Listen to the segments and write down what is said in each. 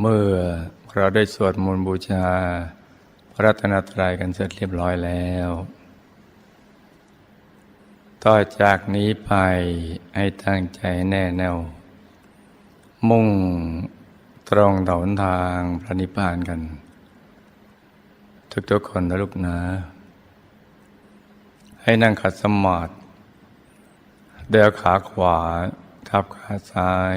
เมื่อเราได้สวดมนต์บูชา พระรัตนตรัยกันเสร็จเรียบร้อยแล้ว ต่อจากนี้ไปให้ตั้งใจแน่แน่ว มุ่งตรงต่อหนทางพระนิพพานกัน ทุกๆคนนะลูกนะ ให้นั่งขัดสมาธิเดินขาขวาทับขาซ้าย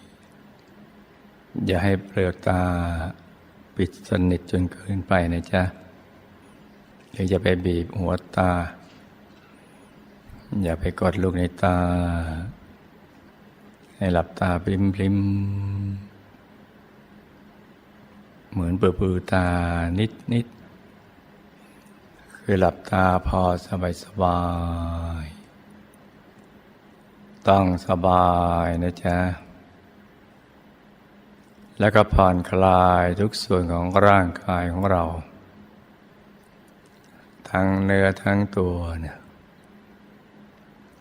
อย่าให้เปลือกตาปิดสนิทจนเกินไปนะจ๊ะหรือจะไปบีบหัวตา อย่าไปกดลูกในตา ให้หลับตาพลิมพลิมเหมือนเปิดปือตานิดนิดคือหลับตาพอสบายสบาย ต้องสบายนะจ๊ะ แล้วก็ผ่อนคลายทุกส่วนของร่างกายของเรา ทั้งเนื้อทั้งตัวเนี่ย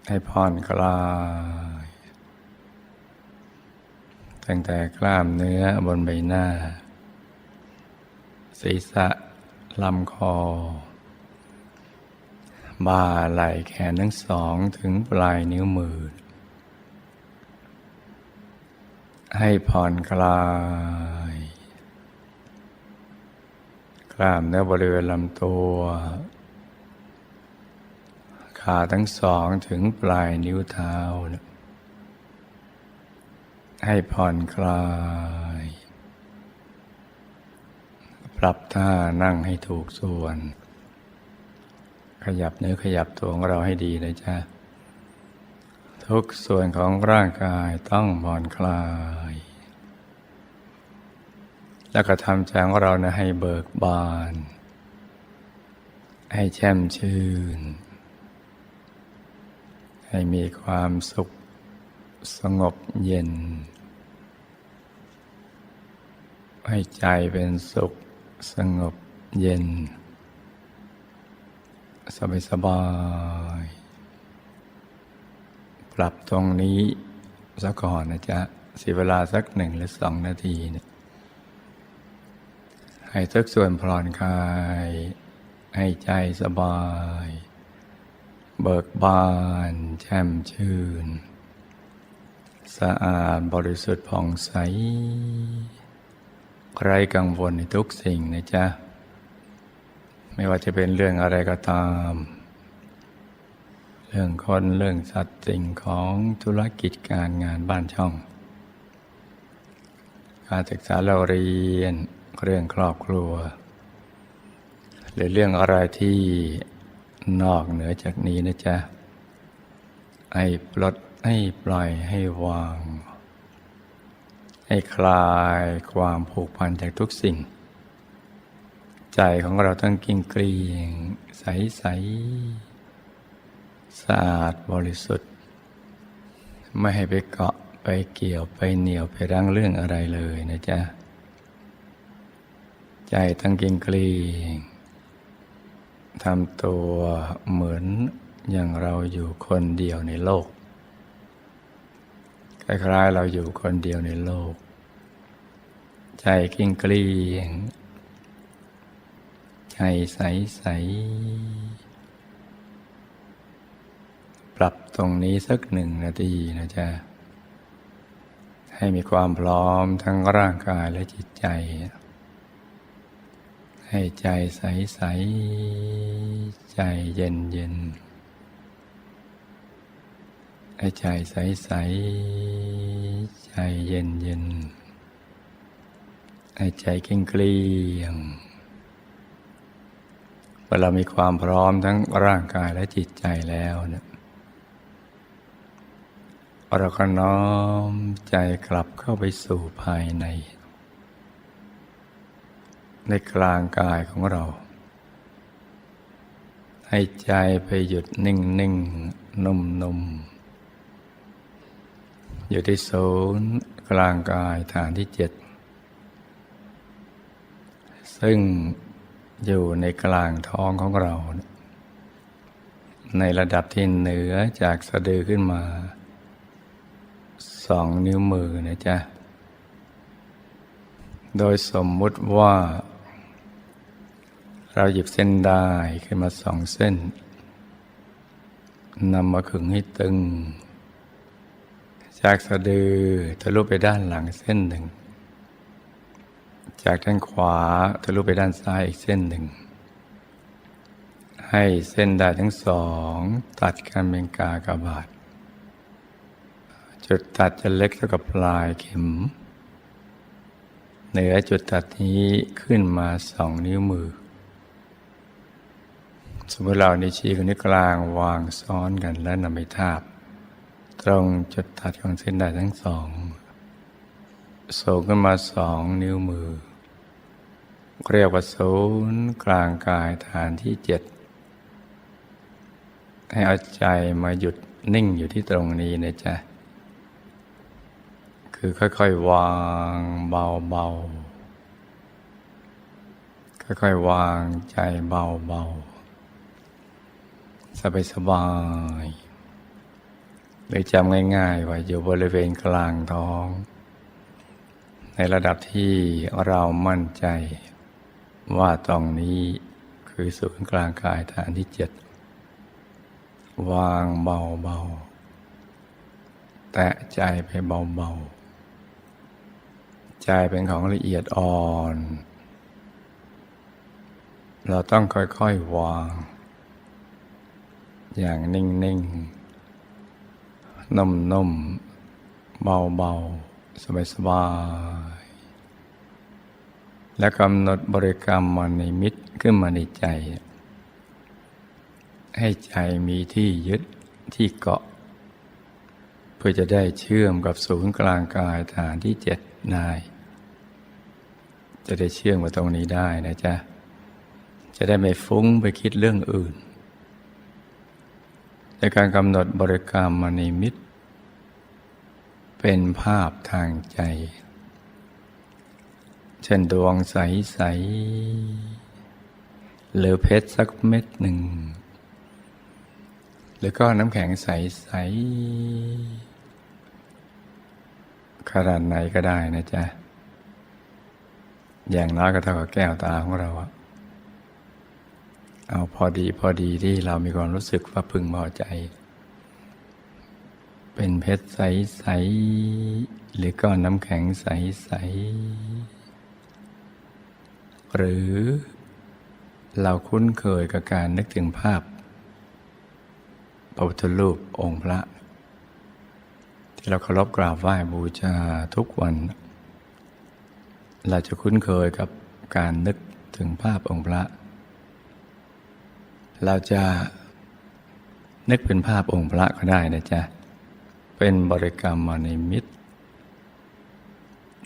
ให้ผ่อนคลายตั้งแต่กล้ามเนื้อบนใบหน้า ศีรษะลำคอ บ่าไหล่แขนทั้งสองถึงปลายนิ้วมือ ให้ผ่อนคลาย กล้ามเนื้อบริเวณลำตัว ขาทั้งสองถึงปลายนิ้วเท้า ให้ผ่อนคลาย ปรับท่านั่งให้ถูกส่วน ขยับเนื้อขยับตัวของเราให้ดีนะจ๊ะ ทุกส่วนของร่างกายต้องผ่อนคลาย แล้วก็ทำใจของเรานะให้เบิกบาน ให้แช่มชื่น ให้มีความสุขสงบเย็น ให้ใจเป็นสุขสงบเย็น สบายสบาย ปรับตรงนี้สักก่อนนะจ๊ะเสียเวลาสักหนึ่งหรือสองนาทีเนี่ยให้ทุกส่วนผ่อนคลาย ให้ใจสบาย เบิกบาน แช่มชื่น สะอาดบริสุทธิ์ผ่องใสไรกังวลในทุกสิ่งนะจ๊ะ ไม่ว่าจะเป็นเรื่องอะไรก็ตาม เรื่องคนเรื่องสัตว์สิ่งของธุรกิจการงานบ้านช่อง การศึกษาเราเรียนเรื่องครอบครัว หรือเรื่องอะไรที่นอกเหนือจากนี้นะจ๊ะ ให้ปลดให้ปล่อยให้วาง ให้คลายความผูกพันจากทุกสิ่ง ใจของเราต้องกิ้งเกลียงใสใสะอาดบริสุทธิ์ ไม่ให้ไปเกาะไปเกี่ยวไปเหนียวไปรั้งเรื่องอะไรเลยนะจ๊ะ ใจตั้งกิงเกลีงทำตัวเหมือนอย่างเราอยู่คนเดียวในโลก คล้ายๆเราอยู่คนเดียวในโลก ใจกิ้งเกลีงใจใสใสๆ ปรับตรงนี้สักหนึ่งนาทีนะจ๊ะ ให้มีความพร้อมทั้งร่างกายและจิตใจ ให้ใจใสใสใจเย็นเย็นให้ใจใสใสใจเย็นเย็นให้ใจเกลี้ยงเกลียงเมื่อเรามีความพร้อมทั้งร่างกายและจิตใจแล้วเนะ เราก็น้อมใจกลับเข้าไปสู่ภายใน ในกลางกายของเรา ให้ใจไปหยุดนิ่งนิ่งนุ่มนุ่มอยู่ที่ศูนย์กลางกายฐานที่เจ็ดซึ่งอยู่ในกลางท้องของเรา ในระดับที่เหนือจากสะดือขึ้นมา สองนิ้วมือนะจ๊ะ โดยสมมุติว่า เราหยิบเส้นได้ขึ้นมาสองเส้นนำมาขึงให้ตึง จากสะดือทะลุไปด้านหลังเส้นหนึ่ง จากด้านขวาทะลุไปด้านซ้ายอีกเส้นหนึ่ง ให้เส้นได้ทั้งสอง ตัดกันเป็นกากบาท จุดตัดจะเล็กเท่ากับปลายเข็ม เหนือจุดตัดนี้ขึ้นมาสองนิ้วมือ สมมติเรานิ้วชี้กับนิ้วกลางวางซ้อนกันและนำไปทาบ ตรงจุดตัดของเส้นได้ทั้งสองสูงขึ้นมาสองนิ้วมือ เรียกว่าศูนย์กลางกายฐานที่เจ็ดให้เอาใจมาหยุดนิ่งอยู่ที่ตรงนี้นะจ๊ะ คือค่อยๆวางเบาๆ ค่อยๆวางใจเบาๆ สบายๆหรือจำง่ายๆว่าอยู่บริเวณกลางท้อง ในระดับที่เรามั่นใจว่าตรงนี้คือศูนย์กลางกายฐานที่เจ็ดวางเบาๆ แตะใจไปเบาๆ ใจเป็นของละเอียดอ่อน เราต้องค่อยๆวาง อย่างนิ่งๆ นุ่มๆ เบาๆ สบายๆ และกำหนดบริกรรมมาในมิตรขึ้นมาในใจ ให้ใจมีที่ยึดที่เกาะ เพื่อจะได้เชื่อมกับศูนย์กลางกายฐานที่เจ็ด ได้ จะได้เชื่อมกับตรงนี้ได้นะจ๊ะ จะได้ไม่ฟุ้งไปคิดเรื่องอื่น ในการกำหนดบริกรรมมณีมิตรเป็นภาพทางใจ เช่นดวงใส ๆ หรือเพชรสักเม็ดหนึ่ง หรือก็น้ำแข็งใส ๆ ขนาดไหนก็ได้นะจ๊ะ อย่างน้อยก็เท่ากับแก้วตาของเราอะเอาพอดีพอดีที่เรามีความรู้สึกว่าพึงพอใจ เป็นเพชรใสๆหรือก้อนน้ำแข็งใสๆหรือเราคุ้นเคยกับการนึกถึงภาพพระพุทธรูปองค์พระ ที่เราเคารพกราบไหว้บูชาทุกวัน เราจะคุ้นเคยกับการนึกถึงภาพองค์พระ เราจะนึกเป็นภาพองค์พระก็ได้นะจ๊ะ เป็นบริกรรมมาในมิตร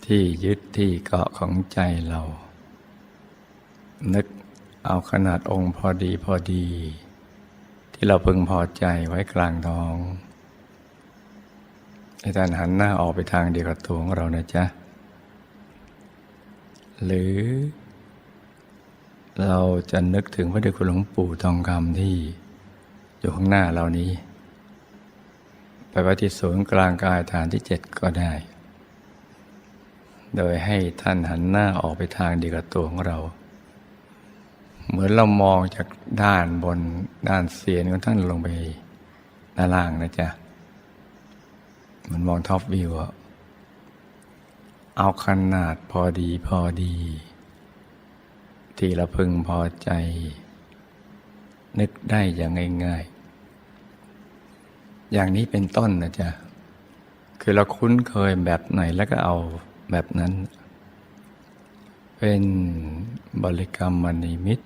ที่ยึดที่เกาะของใจเรา นึกเอาขนาดองค์พอดีพอดี ที่เราพึงพอใจไว้กลางท้อง ให้ท่านหันหน้าออกไปทางเดียวกับตัวของเรานะจ๊ะ หรือ เราจะนึกถึงพระเดชคุณหลวงปู่ทองคำที่อยู่ข้างหน้าเรานี้ ไปไว้ที่ศูนย์กลางกายฐานที่เจ็ดก็ได้ โดยให้ท่านหันหน้าออกไปทางเดียวกับตัวของเรา เหมือนเรามองจากด้านบนด้านเสียนของท่านลงไปด้านล่างนะจ๊ะ มือนมองท็อปวิวอะเอาขนาดพอดีพอดี ที่เราพึงพอใจ นึกได้อย่างง่าย ๆ อย่างนี้เป็นต้นนะจ๊ะ คือเราคุ้นเคยแบบไหนแล้วก็เอาแบบนั้น เป็นบริกรรมมณีมิตร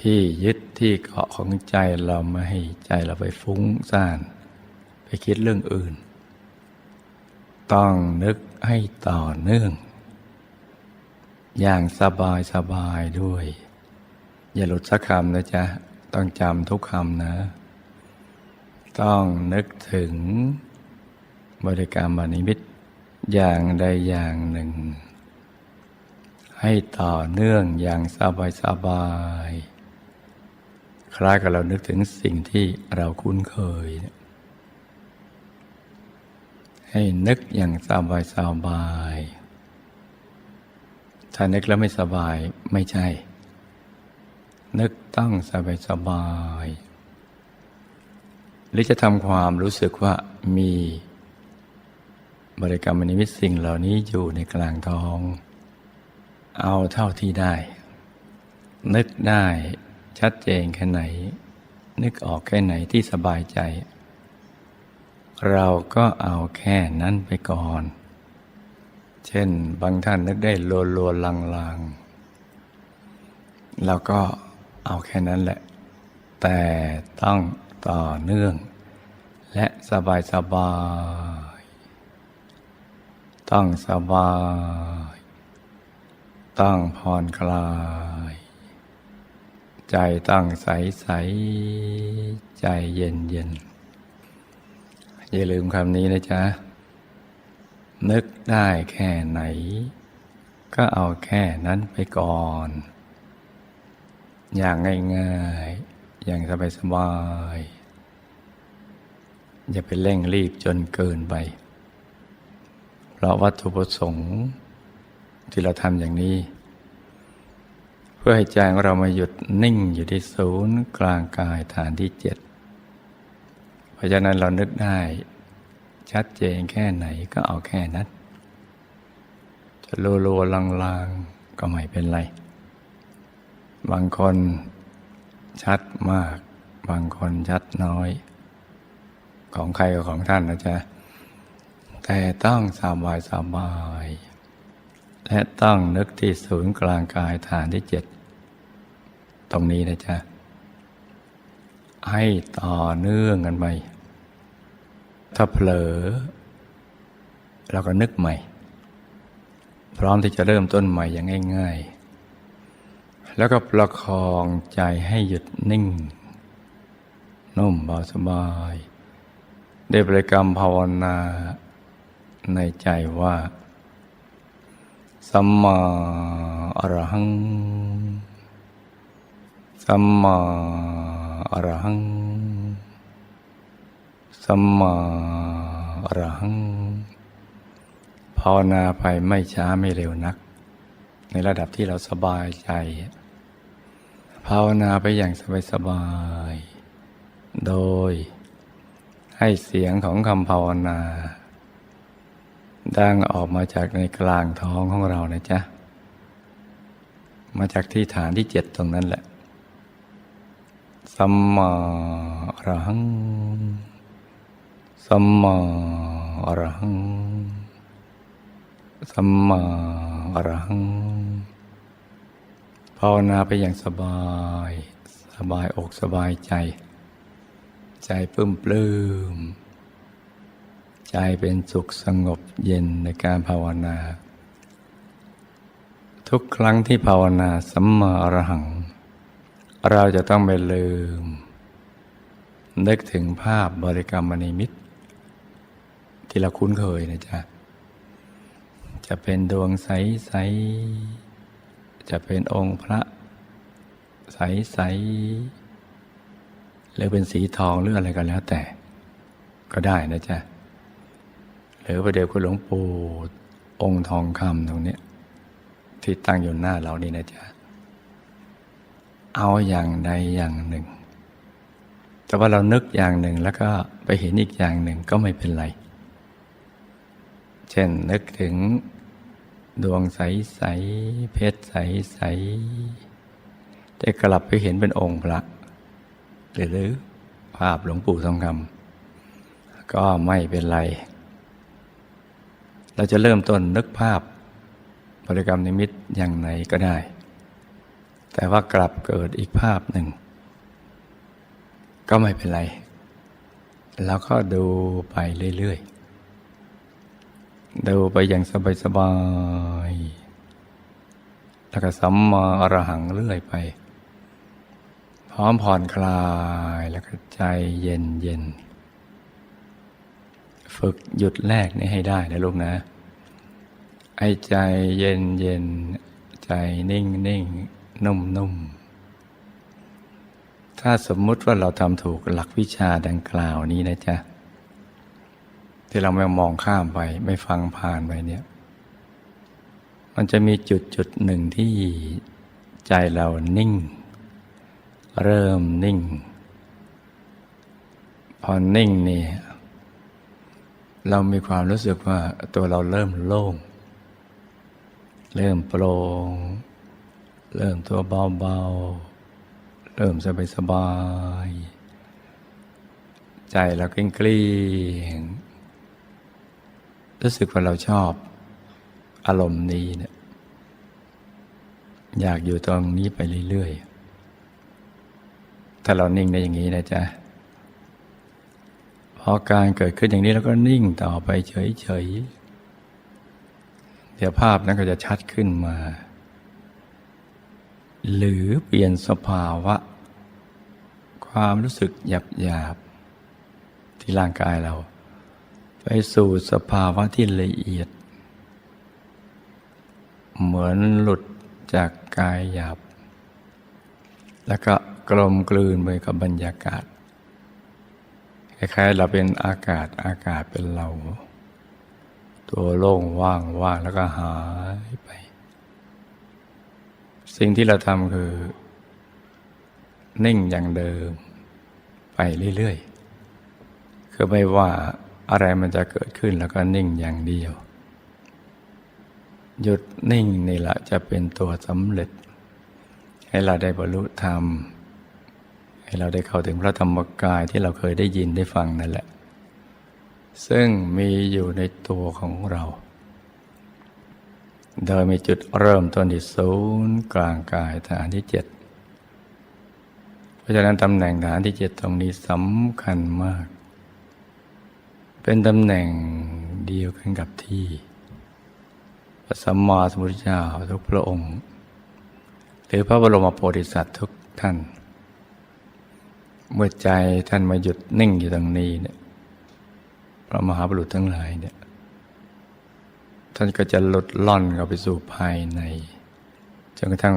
ที่ยึดที่เกาะของใจเราไม่ให้ใจเราไปฟุ้งซ่าน ไปคิดเรื่องอื่น ต้องนึกให้ต่อเนื่อง อย่างสบายสบายด้วย อย่าหลุดสักคำนะจ๊ะ ต้องจำทุกคำนะ ต้องนึกถึงบริกรรมบานิมิตอย่างใดอย่างหนึ่ง ให้ต่อเนื่องอย่างสบายสบายคล้ายกับเรานึกถึงสิ่งที่เราคุ้นเคย ให้นึกอย่างสบายสบายๆถ้านึกแล้วไม่สบายไม่ใช่ นึกต้องสบายสบายๆหรือจะทำความรู้สึกว่ามีบริกรรมนิมิตสิ่งเหล่านี้อยู่ในกลางท้อง เอาเท่าที่ได้ นึกได้ชัดเจนแค่ไหน นึกออกแค่ไหนที่สบายใจ เราก็เอาแค่นั้นไปก่อน เช่นบางท่านนึกได้โลโลลังลังๆเราก็เอาแค่นั้นแหละ แต่ต้องต่อเนื่อง และสบายสบาย ต้องสบาย ต้องผ่อนคลาย ใจตั้งใสใสใจเย็นเย็น อย่าลืมคำนี้นะจ๊ะ นึกได้แค่ไหน ก็เอาแค่นั้นไปก่อน อย่างง่ายๆ อย่างสบายๆอย่าไปเร่งรีบจนเกินไป เพราะวัตถุประสงค์ที่เราทำอย่างนี้ เพื่อให้ใจของเรามาหยุดนิ่งอยู่ที่ศูนย์กลางกายฐานที่เจ็ด เพราะฉะนั้นเรานึกได้ ชัดเจนแค่ไหนก็เอาแค่นั้นจะโลโลลางลางๆก็ไม่เป็นไร บางคนชัดมาก บางคนชัดน้อย ของใครกับของท่านนะจ๊ะ แต่ต้องสบายสบายๆและต้องนึกที่ศูนย์กลางกายฐานที่เจ็ด ตรงนี้นะจ๊ะ ให้ต่อเนื่องกันไปถ้าเผลอ เราก็นึกใหม่ พร้อมที่จะเริ่มต้นใหม่อย่างง่าย ๆ แล้วก็ประคองใจให้หยุดนิ่ง นุ่มเบาสบาย ได้บริกรรมภาวนาในใจว่า สัมมาอรหัง สัมมา อรหัง สัมมาอรหัง ภาวนาไปไม่ช้าไม่เร็วนัก ในระดับที่เราสบายใจ ภาวนาไปอย่างสบายๆ โดยให้เสียงของคำภาวนา ดังออกมาจากในกลางท้องของเรานะจ๊ะ มาจากที่ฐานที่เจ็ดตรงนั้นแหละ สัมมาอรหัง สัมมาอรหัง สัมมาอรหัง ภาวนาไปอย่างสบาย สบายอกสบายใจ ใจปลื้มปลื้ม ใจเป็นสุขสงบเย็นในการภาวนา ทุกครั้งที่ภาวนาสัมมาอรหัง เราจะต้องไม่ลืม นึกถึงภาพบริกรรมนิมิตที่เราคุ้นเคยนะจ๊ะ จะเป็นดวงใส ๆ จะเป็นองค์พระใส ๆ หรือเป็นสีทองหรืออะไรก็แล้วแต่ ก็ได้นะจ๊ะ หรือประเดี๋ยวคุณหลวงปู่องค์ทองคำตรงนี้ที่ตั้งอยู่หน้าเรานี่นะจ๊ะ เอาอย่างใดอย่างหนึ่ง แต่ว่าเรานึกอย่างหนึ่งแล้วก็ไปเห็นอีกอย่างหนึ่งก็ไม่เป็นไร เช่นนึกถึงดวงใสๆเพชรใสๆแต่กลับไปเห็นเป็นองค์พระ หรือภาพหลวงปู่ทองคำก็ไม่เป็นไร เราจะเริ่มต้นนึกภาพบริกรรมนิมิตอย่างไหนก็ได้ แต่ว่ากลับเกิดอีกภาพหนึ่ง ก็ไม่เป็นไร แล้วก็ดูไปเรื่อยๆ ดูไปอย่างสบายๆแล้วก็สัมมาอรหังเรื่อยไป พร้อมผ่อนคลายแล้วก็ใจเย็นเย็นๆฝึกหยุดแรกนี่ให้ได้นะลูกนะ ไอ้ใจเย็นเย็นใจนิ่งนิ่ง นุ่มนุ่มถ้าสมมุติว่าเราทำถูกหลักวิชาดังกล่าวนี้นะจ๊ะ ที่เราไม่มองข้ามไป ไม่ฟังผ่านไปเนี่ย มันจะมีจุดจุดหนึ่งที่ใจเรานิ่ง เริ่มนิ่ง พอนิ่งนี่เรามีความรู้สึกว่าตัวเราเริ่มโล่ง เริ่มโปร่ง เริ่มตัวเบาๆ เริ่มสบายสบายๆใจเราเกลี้ยงเกลี้ยงรู้สึกว่าเราชอบอารมณ์นี้เนี่ยอยากอยู่ตรงนี้ไปเรื่อยๆ ถ้าเรานิ่งได้อย่างนี้นะจ๊ะ พอการเกิดขึ้นอย่างนี้แล้วก็นิ่งต่อไปเฉยๆ เดี๋ยวภาพนั้นก็จะชัดขึ้นมา หรือเปลี่ยนสภาวะ ความรู้สึกหยาบๆที่ร่างกายเรา ไปสู่สภาวะที่ละเอียด เหมือนหลุดจากกายหยาบ แล้วก็กลมกลืนไปกับบรรยากาศคล้ายๆเราเป็นอากาศอากาศเป็นเรา ตัวโล่งว่างว่างแล้วก็หายไป สิ่งที่เราทำคือ นิ่งอย่างเดิม ไปเรื่อยๆ คือไม่ว่าอะไรมันจะเกิดขึ้นแล้วก็นิ่งอย่างเดียว หยุดนิ่งนี่แหละจะเป็นตัวสำเร็จ ให้เราได้บรรลุธรรม ให้เราได้เข้าถึงพระธรรมกายที่เราเคยได้ยินได้ฟังนั่นแหละ ซึ่งมีอยู่ในตัวของเรา โดยมีจุดเริ่มต้นที่ศูนย์กลางกายฐานที่เจ็ดเพราะฉะนั้นตำแหน่งฐานที่เจ็ดตรงนี้สำคัญมาก เป็นตำแหน่งเดียวกันกับที่ พระสัมมาสัมพุทธเจ้าทุกพระองค์ หรือพระบรมโพธิสัตว์ทุกท่าน เมื่อใจท่านมาหยุดนิ่งอยู่ตรงนี้เนี่ยพระมหาบุรุษทั้งหลายเนี่ย ท่านก็จะหลุดล่อนเข้าไปสู่ภายใน จนกระทั่ง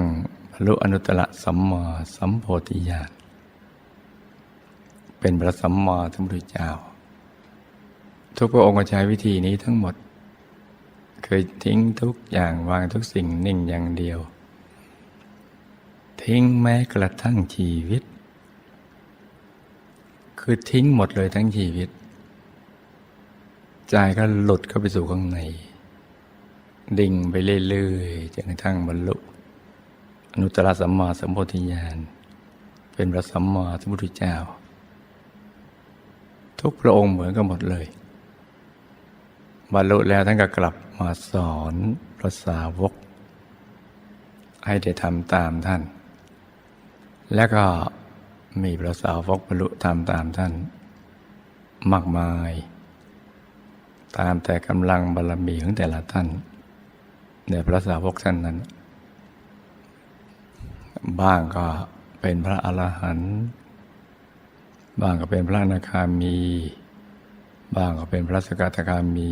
บรรลุอนุตตรสัมมาสัมโพธิญาณเป็นพระสัมมาสัมพุทธเจ้า ทุกพระองค์ใช้วิธีนี้ทั้งหมด เคยทิ้งทุกอย่างวางทุกสิ่งนิ่งอย่างเดียว ทิ้งแม้กระทั่งชีวิต คือทิ้งหมดเลยทั้งชีวิตใจก็หลุดเข้าไปสู่ข้างใน ดิ่งไปเรื่อยๆจนกระทั่งบรรลุอนุตตรสัมมาสัมโพธิญาณ เป็นพระสัมมาสัมพุทธเจ้า ทุกพระองค์เหมือนกันหมดเลย บรรลุแล้วท่านก็กลับมาสอนพระสาวก ให้ได้ทำตามท่าน แล้วก็มีพระสาวกบรรลุทำตามท่าน มากมาย ตามแต่กำลังบารรมีของแต่ละท่าน ในพระสาวกท่านนั้น บ้างก็เป็นพระอรหันต์บ้างก็เป็นพระอนาคามี บ้างก็เป็นพระสกทาคามี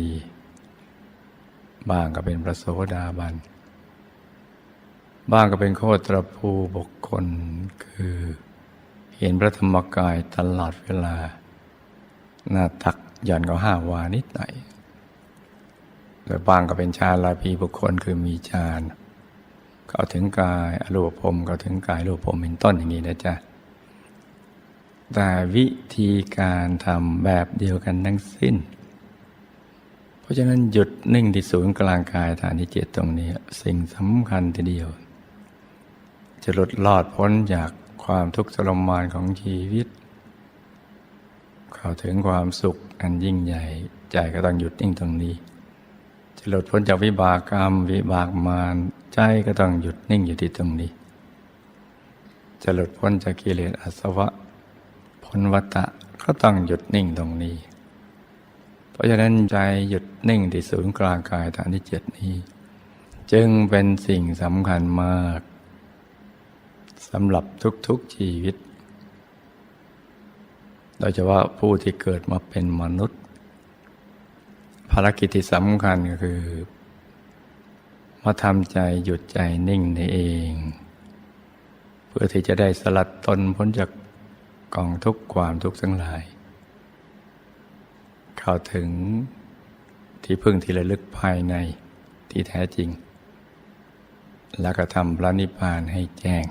บ้างก็เป็นพระโสดาบัน บ้างก็เป็นโคตรภูบุคคลคือเห็นพระธรรมกายตลอดเวลา หน้าตักหย่อนก็ห้าวานิดหน่อย โดยบางก็เป็นฌานลาภีบุคคลคือมีฌานเข้าถึงกายอรูปภพเข้าถึงกายรูปภพเป็นต้นอย่างนี้นะจ๊ะแต่วิธีการทำแบบเดียวกันทั้งสิ้น เพราะฉะนั้นหยุดนิ่งที่ศูนย์กลางกายฐานที่เจ็ดตรงนี้ สิ่งสำคัญทีเดียว จะหลุดลอดพ้นจากความทุกข์ทรมานของชีวิต เข้าถึงความสุขอันยิ่งใหญ่ ใจก็ต้องหยุดนิ่งตรงนี้ จะหลุดพ้นจากวิบากกรรม วิบากมารใจก็ต้องหยุดนิ่งอยู่ที่ตรงนี้ จะหลุดพ้นจากกิเลสอาสวะพ้นวัฏฏะก็ต้องหยุดนิ่งตรงนี้ เพราะฉะนั้นใจหยุดนิ่งที่ศูนย์กลางกายฐานที่เจ็ดนี้ จึงเป็นสิ่งสำคัญมากสำหรับทุกๆชีวิตโดยเฉพาะผู้ที่เกิดมาเป็นมนุษย์ ภารกิจที่สำคัญก็คือ มาทำใจหยุดใจนิ่งในเอง เพื่อที่จะได้สลัดตนพ้นจากกองทุกข์ความทุกข์ทั้งหลาย เข้าถึงที่พึ่งที่ระลึกภายในที่แท้จริง แล้วก็ทำพระนิพพานให้แจ้ง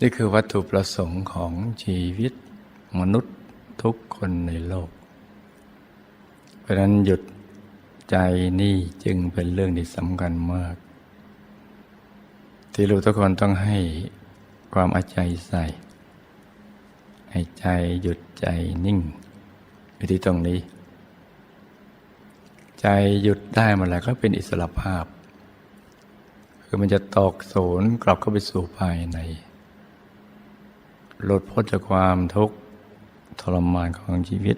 นี่คือวัตถุประสงค์ของชีวิตมนุษย์ทุกคนในโลก เพราะนั้นหยุดใจนี่จึงเป็นเรื่องที่สำคัญมาก ที่เราทุกคนต้องให้ความอาใจใส่ ให้ใจหยุดใจนิ่งอยู่ที่ตรงนี้ ใจหยุดได้มาแล้วก็เป็นอิสระภาพ คือมันจะตกศูนกลับเข้าไปสู่ภายใน หลุดพ้นจากความทุกข์ทรมานของชีวิต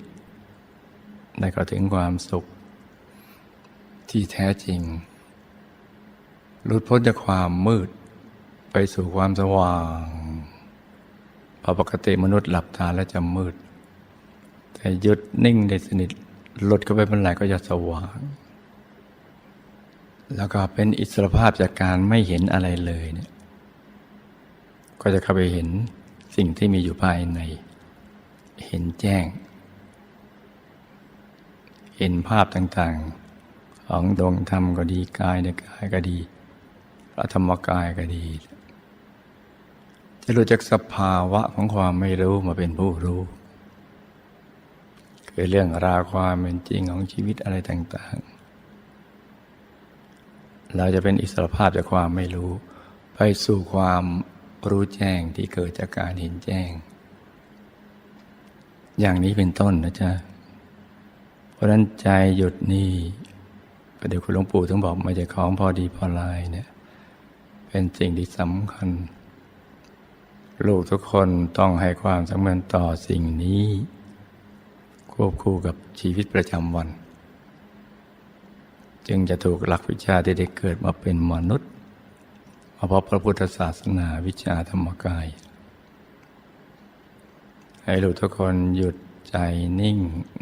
ได้เข้าถึงความสุขที่แท้จริง หลุดพ้นจากความมืดไปสู่ความสว่างพราะปกติมนุษย์หลับตาแล้วจะมืด แต่หยุดนิ่งได้สนิทหลุดเข้าไปเมื่อไหร่ก็จะสว่าง แล้วก็เป็นอิสรภาพจากการไม่เห็นอะไรเลยเนี่ย ก็จะเข้าไปเห็นสิ่งที่มีอยู่ภายใน เห็นแจ้ง เห็นภาพต่างๆ ของดวงธรรมก็ดีกายในกายก็ดีพระธรรมกายก็ดี จะรู้จักสภาวะของความไม่รู้มาเป็นผู้รู้ คือเรื่องราวความเป็นจริงของชีวิตอะไรต่างๆ เราจะเป็นอิสรภาพจากความไม่รู้ ไปสู่ความรู้แจ้งที่เกิดจากการเห็นแจ้ง อย่างนี้เป็นต้นนะจ๊ะ เพราะนั้นใจหยุดนี่ประเดี๋ยวคุณหลวงปู่ต้องบอกม่ใช่ของพอดีพอลายเนี่ยเป็นสิ่งที่สำคัญ ลูกทุกคนต้องให้ความสำคัญต่อสิ่งนี้ ควบคู่กับชีวิตประจำวัน จึงจะถูกหลักวิชาที่ได้เกิดมาเป็นมนุษย์มาพบพระพุทธศาสนาวิชาธรรมกาย ให้ลูกทุกคนหยุด ใจนิ่ง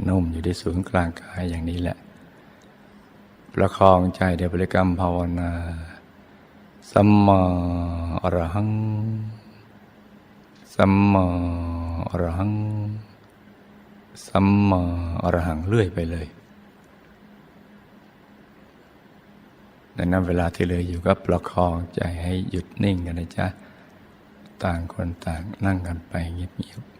นุ่มอยู่ที่ศูนย์กลางกายอย่างนี้แหละ ประคองใจเดี๋ยวบริกรรมภาวนาสัมมาอรหังสัมมาอรหังสัมมาอรหังเรื่อยไปเลยดังนั้นเวลาที่เหลืออยู่ก็ประคองใจให้หยุดนิ่งกันนะจ๊ะ ต่างคนต่างนั่งกันไปเงียบๆ